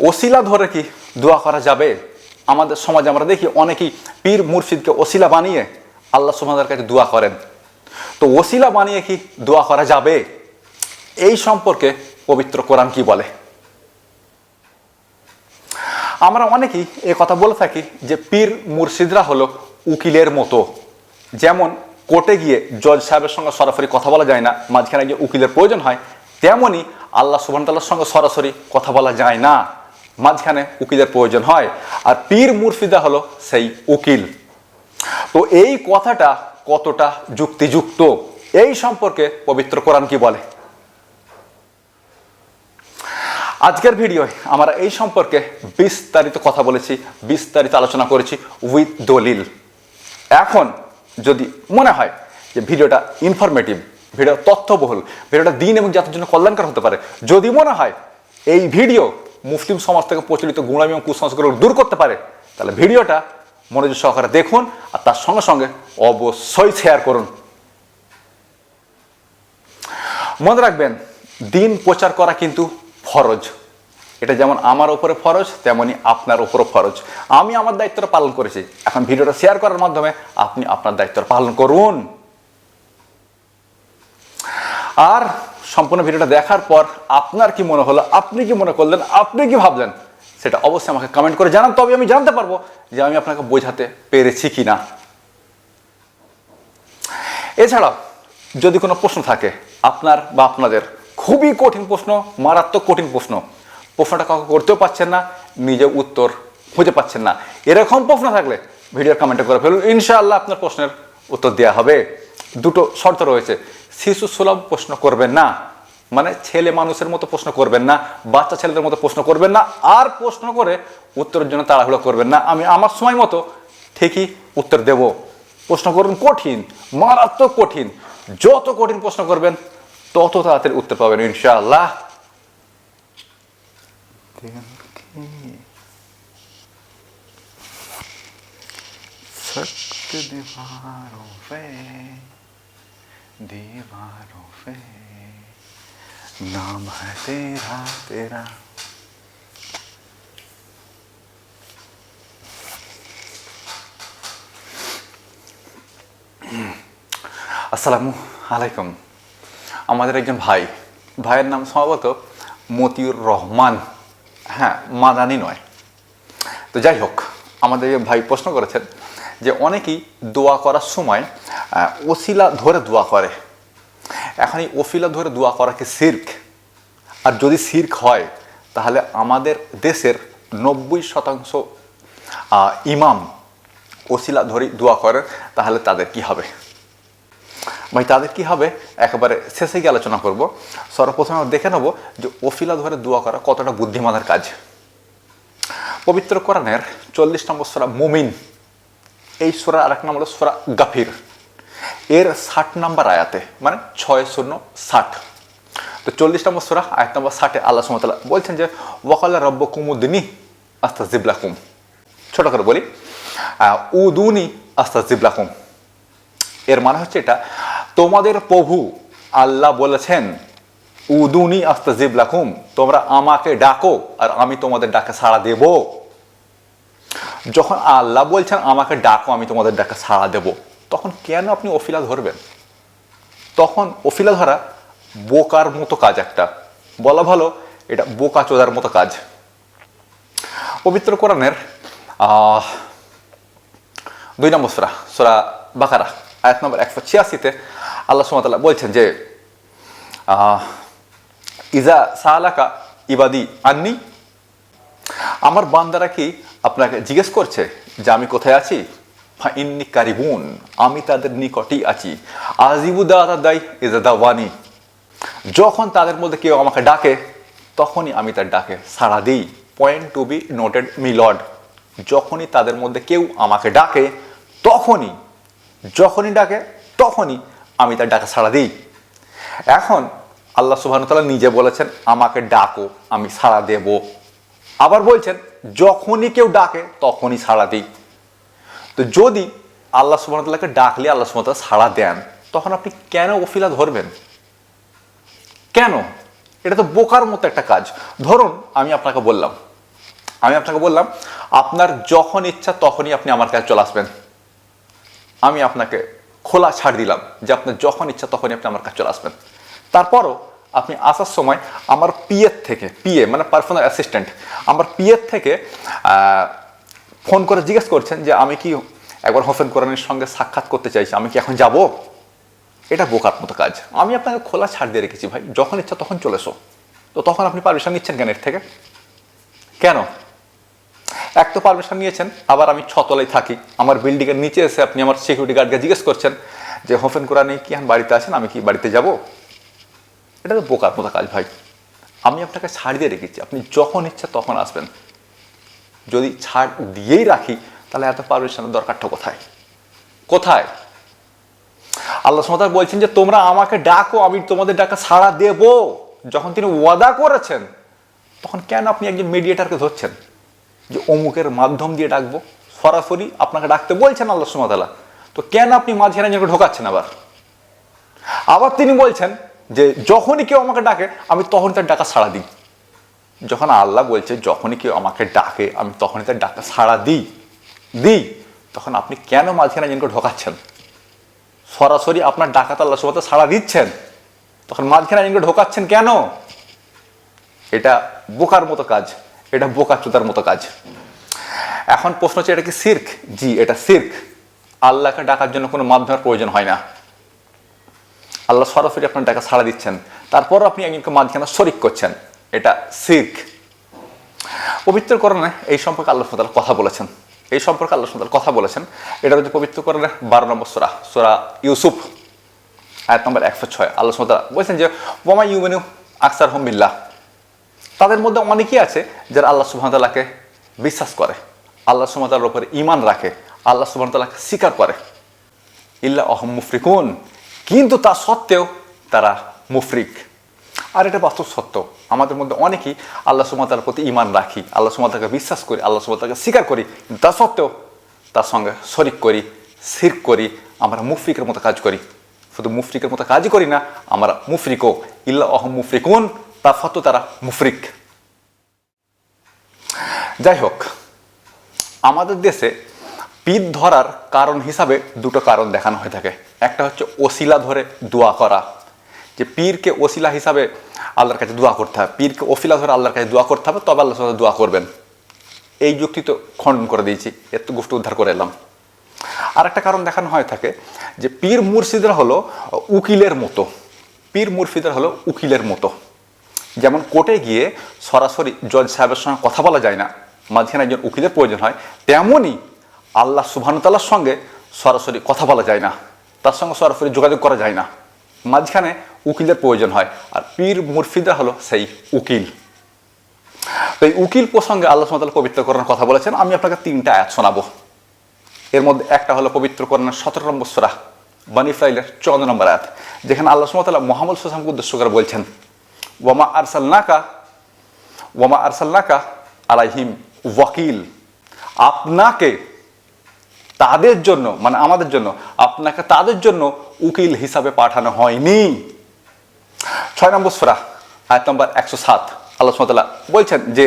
ওসিলা ধরে কি দোয়া করা যাবে? আমাদের সমাজে আমরা দেখি অনেকেই পীর মুর্শিদকে ওসিলা বানিয়ে আল্লাহ সুবহানার কাছে দোয়া করেন। তো ওসিলা বানিয়ে কি দোয়া করা যাবে? এই সম্পর্কে পবিত্র কোরআন কি বলে? আমরা অনেকেই এ কথা বলে থাকি যে পীর মুর্শিদরা হলো উকিলের মতো। যেমন কোর্টে গিয়ে জজ সাহেবের সঙ্গে সরাসরি কথা বলা যায় না, মাঝখানে গিয়ে উকিলের প্রয়োজন হয় তেমনই আল্লাহ সুবাহতাল্লার সঙ্গে সরাসরি কথা বলা যায় না। মাঝখানে উকিলের প্রয়োজন হয়। আর পীর মুর্শিদা হলো সেই উকিল। তো এই কথাটা কতটা যুক্তিযুক্ত? এই সম্পর্কে পবিত্র কোরআন কি বলে? আজকের ভিডিওয় আমরা এই সম্পর্কে বিস্তারিত কথা বলেছি, বিস্তারিত আলোচনা করেছি উইথ দলিল। এখন যদি মনে হয় যে ভিডিওটা ইনফরমেটিভ ভিডিও তথ্যবহুল, ভিডিওটা দিন এবং জাতির জন্য কল্যাণকর হতে পারে, যদি মনে হয় এই ভিডিও মুসলিম সমাজ থেকে প্রচলিত গুণামি এবং কুসংস্কার দূর করতে পারে, তাহলে ভিডিওটা মনোযোগ সহকারে দেখুন আর তার সঙ্গে সঙ্গে অবশ্যই শেয়ার করুন। মনে রাখবেন, দিন প্রচার করা কিন্তু ফরজ। এটা যেমন আমার ওপরে ফরজ, তেমনি আপনার উপরও ফরজ। আমি আমার দায়িত্বটা পালন করেছি। এখন ভিডিওটা শেয়ার করার মাধ্যমে আপনি আপনার দায়িত্বটা পালন করুন। আর সম্পূর্ণ ভিডিওটা দেখার পর আপনার কি মনে হলো, আপনি কি মনে করলেন, আপনি কি ভাবলেন, সেটা অবশ্যই আমাকে কমেন্ট করে জানান। তবে আমি জানতে পারব যে আমি আপনাকে বোঝাতে পেরেছি কি না এছাড়াও যদি কোনো প্রশ্ন থাকে আপনার বা আপনাদের, খুবই কঠিন প্রশ্ন, মারাত্মক কঠিন প্রশ্ন, প্রশ্নটা কাউকে করতেও পারছেন না, নিজে উত্তর খুঁজে পাচ্ছেন না। এরকম প্রশ্ন থাকলে ভিডিওর কমেন্টে করে ফেলুন। ইনশাআল্লাহ আপনার প্রশ্নের উত্তর দেওয়া হবে। দুটো শর্ত রয়েছে। শিশু সুলভ প্রশ্ন করবেন না মানে ছেলে মানুষের মতো প্রশ্ন করবেন না বাচ্চা ছেলেদের মতো প্রশ্ন করবেন না আর প্রশ্ন করে উত্তরের জন্য তাড়াহুড়ো করবেন না আমি আমার সময় মতো ঠিকই উত্তর দেব প্রশ্ন করুন কঠিন মারাত্মক কঠিন যত কঠিন প্রশ্ন করবেন তত তাড়াতাড়ি উত্তর পাবেন ইনশাআল্লাহ सख्त दीवारों पे दीवारों पे नाम है तेरा तेरा আসসালামু আলাইকুম আমাদের একজন ভাই ভাইয়ের নাম সম্ভবত মতিউর রহমান হ্যাঁ মাদানি নয় তো যাই হোক আমাদের এই ভাই প্রশ্ন করেছেন যে অনেকেই দোয়া করার সময় আহ, ওসিলা ধরে দোয়া করে। এখন এই ওসিলা ধরে দোয়া করা কি সির্ক? আর যদি সির্ক হয়, তাহলে আমাদের দেশের নব্বই শতাংশ ইমাম ওসিলা ধরে দোয়া করেন তাহলে তাদের কি হবে? ভাই, তাদের কি হবে? একেবারে শেষে গিয়ে আলোচনা করব। সর্বপ্রথমে দেখে নেব যে ওফিলা ধরে দোয়া করা কতটা বুদ্ধিমানের কাজ। পবিত্র কোরআনের চল্লিশ নম্বর সোরা মুমিন। এই সোরা আরেক নাম হলো সোরা গাফির। এর ষাট নম্বর আয়াতে মানে ছয় শূন্য ষাট। তো চল্লিশ নম্বর সোরা, আয়াত নম্বর ষাটে আল্লাহ সুমতাল্লাহ বলছেন যে ওয়াকাল্লা রব্ব কুমুদ্দিনী আস্তা জিবলাকুম ছোট করে বলি উদুনি আস্তা জিবলাকুম এর মানে হচ্ছে এটা, তোমাদের প্রভু আল্লাহ বলেছেন, উদুনি আস্তাজিব লাকুম, তোমরা আমাকে ডাকো আর আমি তোমাদের ডাকে সাড়া দেব। যখন আল্লাহ বলছেন, আমাকে ডাকো, আমি তোমাদের ডাকে সাড়া দেব। তখন কেন আপনি অফিলা ধরবেন? তখন অফিলা ধরা বোকার মতো কাজ একটা। বলা ভালো, এটা বোকা চোদার মতো কাজ। পবিত্র কোরআনের দুই নম্বর সোরা সোরা বাকারা, আয়াত নম্বর একশো ছিয়াশিতে আল্লাহ সুমতাল্লাহ বলছেন যে ইজা সালাকা ইবাদি আননি আমার বান্দারা কি আপনাকে জিজ্ঞেস করছে যে আমি কোথায় আছি? ফা কারিবুন আমি তাদের নিকটেই আছি। আজিবু দাদা দাই ইজা দাওয়ানি যখন তাদের মধ্যে কেউ আমাকে ডাকে, তখনই আমি তার ডাকে সাড়া দিই। পয়েন্ট টু বি নোটেড মিলড যখনই তাদের মধ্যে কেউ আমাকে ডাকে, তখনই, যখনই ডাকে, তখনই আমি তার ডাকে সাড়া দিই। এখন আল্লাহ সুবাহতাল্লাহ নিজে বলেছেন, আমাকে ডাকো, আমি সাড়া দেব। আবার বলছেন, যখনই কেউ ডাকে, তখনই সাড়া দিই। তো যদি আল্লাহ সুবাহতাল্লাহকে ডাকলে আল্লাহ সুবাহতাল্লাহ সাড়া দেন, তখন আপনি কেন ওফিলা ধরবেন? কেন? এটা তো বোকার মতো একটা কাজ। ধরুন, আমি আপনাকে বললাম, আমি আপনাকে বললাম, আপনার যখন ইচ্ছা তখনই আপনি আমার কাছে চলে আসবেন। আমি আপনাকে খোলা ছাড় দিলাম যে আপনার যখন ইচ্ছা তখনই আপনি আমার কাছে চলে আসবেন। তারপরও আপনি আসার সময় আমার পিএর থেকে, পিএ মানে পার্সোনাল অ্যাসিস্ট্যান্ট আমার পিএর থেকে ফোন করে জিজ্ঞেস করছেন যে, আমি কি একবার হোসেন কোরআনের সঙ্গে সাক্ষাৎ করতে চাইছি? আমি কি এখন যাব? এটা বোকার মতো কাজ। আমি আপনাকে খোলা ছাড় দিয়ে রেখেছি ভাই। যখন ইচ্ছা তখন চলে তো তখন আপনি পারমিশন নিচ্ছেন কেন এর থেকে? কেন? এক তো পারমিশন নিয়েছেন, আবার আমি ছতলায় থাকি। আমার বিল্ডিংয়ের নিচে এসে আপনি আমার সিকিউরিটি গার্ডকে জিজ্ঞেস করছেন যে, হোসেন কোরআনে কি এখন বাড়িতে আছেন? আমি কি বাড়িতে যাব? এটা তো বোকার মতো কাজ ভাই। আমি আপনাকে ছাড় দিয়ে রেখেছি। আপনি যখন ইচ্ছা তখন আসবেন। যদি ছাড় দিয়েই রাখি, তাহলে এত পারমিশনের দরকারটা কোথায়? কোথায়? আল্লাহ সুমতার বলছেন যে, তোমরা আমাকে ডাকো, আমি তোমাদের ডাকা সাড়া দেব। যখন তিনি ওয়াদা করেছেন, তখন কেন আপনি একজন মিডিয়েটারকে ধরছেন? যে, অমুকের মাধ্যম দিয়ে ডাকবো, সরাসরি আপনাকে ডাকতে বলছেন আল্লাহ সুমতালা তো কেন আপনি মাঝখানে যেন ঢোকাচ্ছেন আবার? আবার তিনি বলছেন যে, যখনই কেউ আমাকে ডাকে, আমি তখন তার ডাকা সাড়া দিই। যখন আল্লাহ বলছে, যখনই কেউ আমাকে ডাকে, আমি তখনই তার ডাকা সাড়া দিই। দিই, তখন আপনি কেন মাঝখানে যেন ঢোকাচ্ছেন? সরাসরি আপনার ডাকাত আল্লাহ সুমতা সাড়া দিচ্ছেন। তখন মাঝখানে যেন ঢোকাচ্ছেন কেন? এটা বোকার মতো কাজ, এটা বোকা চোদার মতো কাজ। এখন প্রশ্ন হচ্ছে, এটা কি সির্ক? জি, এটা সির্ক। আল্লাহকে ডাকার জন্য কোনো মাধ্যমের প্রয়োজন হয় না। আল্লাহ সরাসরি আপনার ডাকা সাড়া দিচ্ছেন। তারপর আপনি একজনকে মাঝখানে শরিক করছেন। এটা সির্ক। পবিত্র করণে এই সম্পর্কে আল্লাহ সুতাল কথা বলেছেন। এই সম্পর্কে আল্লাহ সুতাল কথা বলেছেন। এটা হচ্ছে পবিত্র করণে বারো নম্বর সোরা সোরা ইউসুফ, আয়াত নম্বর একশো ছয়। আল্লাহ সুতাল বলছেন যে ওমা ইউমেনু আকসার হোমিল্লা তাদের মধ্যে অনেকেই আছে যারা আল্লাহ সুহামতাল্লাহকে বিশ্বাস করে। আল্লাহ সুহামতাল্লাহর ওপরে ইমান রাখে। আল্লাহ সুহামতাল্লাহকে স্বীকার করে। ইল্লা অহম মুফরিকুন। কিন্তু তা সত্ত্বেও তারা মুফরিক। আর এটা বাস্তব সত্য। আমাদের মধ্যে অনেকেই আল্লাহ সুমাতার প্রতি ইমান রাখি, আল্লাহ সুমাতাকে বিশ্বাস করি, আল্লাহ সুমাতাকে স্বীকার করি তা সত্ত্বেও তার সঙ্গে শরিক করি সির করি, আমরা মুফরিকের মতো কাজ করি। শুধু মুফরিকের মতো কাজই করি না, আমরা মুফরিকও। ইল্লা অহম মুফরিকুন তা সত্ত্বেও তারা মুফরিক। যাই হোক, আমাদের দেশে পিঠ ধরার কারণ হিসাবে দুটো কারণ দেখানো হয়ে থাকে। একটা হচ্ছে ওসিলা ধরে দোয়া করা। যে পীরকে ওসিলা হিসাবে আল্লাহর কাছে দোয়া করতে হবে। পীরকে ওসিলা ধরে আল্লাহর কাছে দোয়া করতে হবে, তবে আল্লাহর সাথে দোয়া করবেন। এই যুক্তি তো খণ্ডন করে দিয়েছি এত গোষ্ঠী উদ্ধার করে এলাম। আর একটা কারণ দেখানো হয়ে থাকে যে পীর মুর্শিদরা হলো উকিলের মতো। পীর মুর্শিদরা হলো উকিলের মতো। যেমন কোর্টে গিয়ে সরাসরি জজ সাহেবের সঙ্গে কথা বলা যায় না, মাঝখানে একজন উকিলের প্রয়োজন হয় তেমনই আল্লাহ সুবহানুতাল্লাহর সঙ্গে সরাসরি কথা বলা যায় না। তার সঙ্গে সরাসরি যোগাযোগ করা যায় না। মাঝখানে উকিলের প্রয়োজন হয়। আর পীর মুরফিদরা হলো সেই উকিল। এই উকিল প্রসঙ্গে আল্লাহ সুবহানাহু পবিত্র করার কথা বলেছেন। আমি আপনাকে তিনটা আয়াত শোনাবো। এর মধ্যে একটা হলো পবিত্র করণের সতেরো নম্বর সোরা, বানি ফাইলের চৌদ্দ নম্বর আয়াত, যেখানে আল্লাহ সুমতাল্লাহ মোহাম্মদ সোসামকে উদ্দেশ্য করে বলছেন ওয়ামা আরসাল্লাকা ওয়ামা আরসাল্লাকা আলাইহিম ওয়াকিল। আপনাকে তাদের জন্য মানে আমাদের জন্য, আপনাকে তাদের জন্য উকিল হিসাবে পাঠানো হয়নি। ছয় নম্বর সোরা, আয়াত নম্বর একশো সাত। আল্লাহ সুমতাল্লাহ বলছেন যে,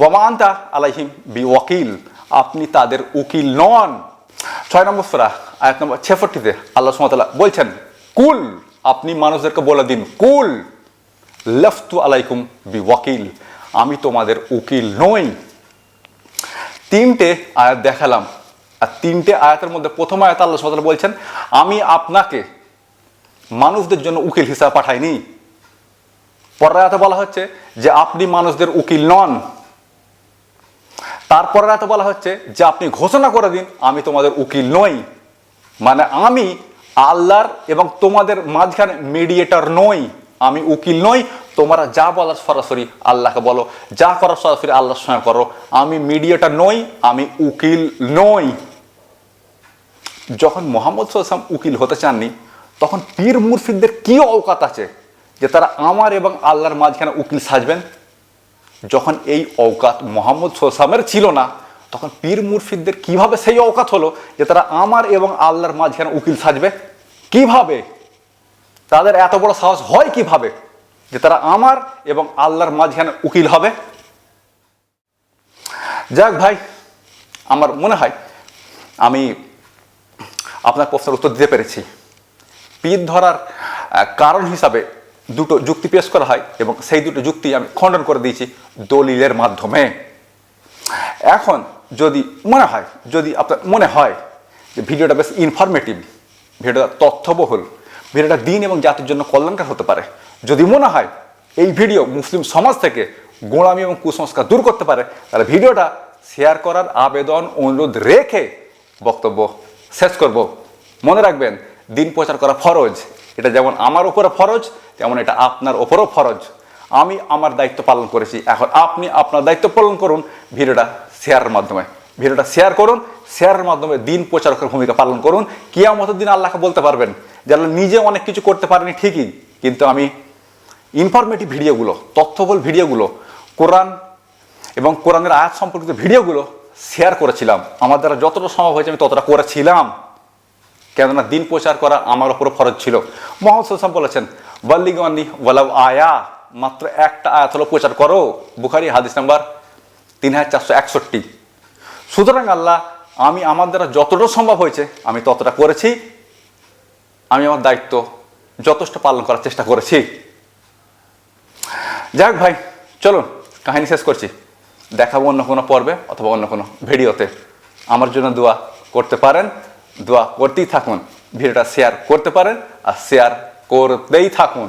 ওয়ামা আন্তা আলাইহিম বি ওয়াকিল আপনি তাদের উকিল নন। ছয় নম্বর সোরা, আয়াত নম্বর ছেষট্টিতে আল্লাহ সুমতাল্লাহ বলছেন, কুল আপনি মানুষদেরকে বলে দিন, কুল লফতু আলাইকুম বি ওয়াকিল আমি তোমাদের উকিল নই। তিনটে আয়াত দেখালাম, আর তিনটে আয়াতের মধ্যে প্রথম আয়াত আল্লাহ সুবহানাহু বলছেন, আমি আপনাকে মানুষদের জন্য উকিল হিসাবে পাঠাইনি। পরের বলা হচ্ছে যে আপনি মানুষদের উকিল নন। তারপরের আয়াতে বলা হচ্ছে যে আপনি ঘোষণা করে দিন, আমি তোমাদের উকিল নই। মানে আমি আল্লাহর এবং তোমাদের মাঝখানে মিডিয়েটার নই, আমি উকিল নই। তোমরা যা বলার সরাসরি আল্লাহকে বলো, যা করার সরাসরি আল্লাহর সঙ্গে করো। আমি মিডিয়েটর নই, আমি উকিল নই। যখন মোহাম্মদ সাল্লাম উকিল হতে চাননি, তখন পীর মুর্শিদদের কি অওকাত আছে? যে তারা আমার এবং আল্লাহর মাঝখানে উকিল সাজবেন। যখন এই অওকাত মোহাম্মদ সোসামের ছিল না, তখন পীর মুর্শিদদের কীভাবে সেই অওকাত হলো যে তারা আমার এবং আল্লাহর মাঝখানে উকিল সাজবে? কীভাবে? তাদের এত বড় সাহস হয় কীভাবে যে তারা আমার এবং আল্লাহর মাঝখানে উকিল হবে? যাক ভাই, আমার মনে হয় আমি আপনার প্রশ্নের উত্তর দিতে পেরেছি। পীর ধরার কারণ হিসাবে দুটো যুক্তি পেশ করা হয় এবং সেই দুটো যুক্তি আমি খণ্ডন করে দিয়েছি দলিলের মাধ্যমে। এখন যদি মনে হয়, যদি আপনার মনে হয় যে ভিডিওটা বেশ ইনফরমেটিভ ভিডিওটা তথ্যবহুল, ভিডিওটা দিন এবং জাতির জন্য কল্যাণকার হতে পারে। যদি মনে হয় এই ভিডিও মুসলিম সমাজ থেকে গোড়ামি এবং কুসংস্কার দূর করতে পারে, তাহলে ভিডিওটা শেয়ার করার আবেদন, অনুরোধ রেখে বক্তব্য শেষ করব। মনে রাখবেন, দিন প্রচার করা ফরজ এটা যেমন আমার উপরে ফরজ, তেমন এটা আপনার ওপরও ফরজ। আমি আমার দায়িত্ব পালন করেছি। এখন আপনি আপনার দায়িত্ব পালন করুন ভিডিওটা শেয়ারের মাধ্যমে। ভিডিওটা শেয়ার করুন, শেয়ারের মাধ্যমে দিন প্রচারকের ভূমিকা পালন করুন। কিয়ামতের দিন আল্লাহকে বলতে পারবেন যেন নিজে অনেক কিছু করতে পারেনি ঠিকই, কিন্তু আমি ইনফরমেটিভ ভিডিওগুলো তথ্যবল ভিডিওগুলো, কোরআন এবং কোরআনের আয়াত সম্পর্কিত ভিডিওগুলো শেয়ার করেছিলাম। আমার দ্বারা যতটা সম্ভব হয়েছে আমি ততটা করেছিলাম। কেননা দিন প্রচার করা আমার ওপর ফরজ ছিল। মোহাম্মদ সাল্লাম বলেছেন বল্লিগানি ওয়ালাউ আয়া মাত্র একটা আয়াত হলো প্রচার করো। বুখারি হাদিস নাম্বার তিন হাজার চারশো একষট্টি। সুতরাং আল্লাহ, আমি আমার দ্বারা যতটা সম্ভব হয়েছে, আমি ততটা করেছি। আমি আমার দায়িত্ব যথেষ্ট পালন করার চেষ্টা করেছি। যাক ভাই, চলুন, কাহিনী শেষ করছি। দেখাবো অন্য কোনো পর্বে অথবা অন্য কোনো ভিডিওতে। আমার জন্য দোয়া করতে পারেন। দোয়া করতেই থাকুন ভিডিওটা শেয়ার করতে পারেন আর শেয়ার করতেই থাকুন।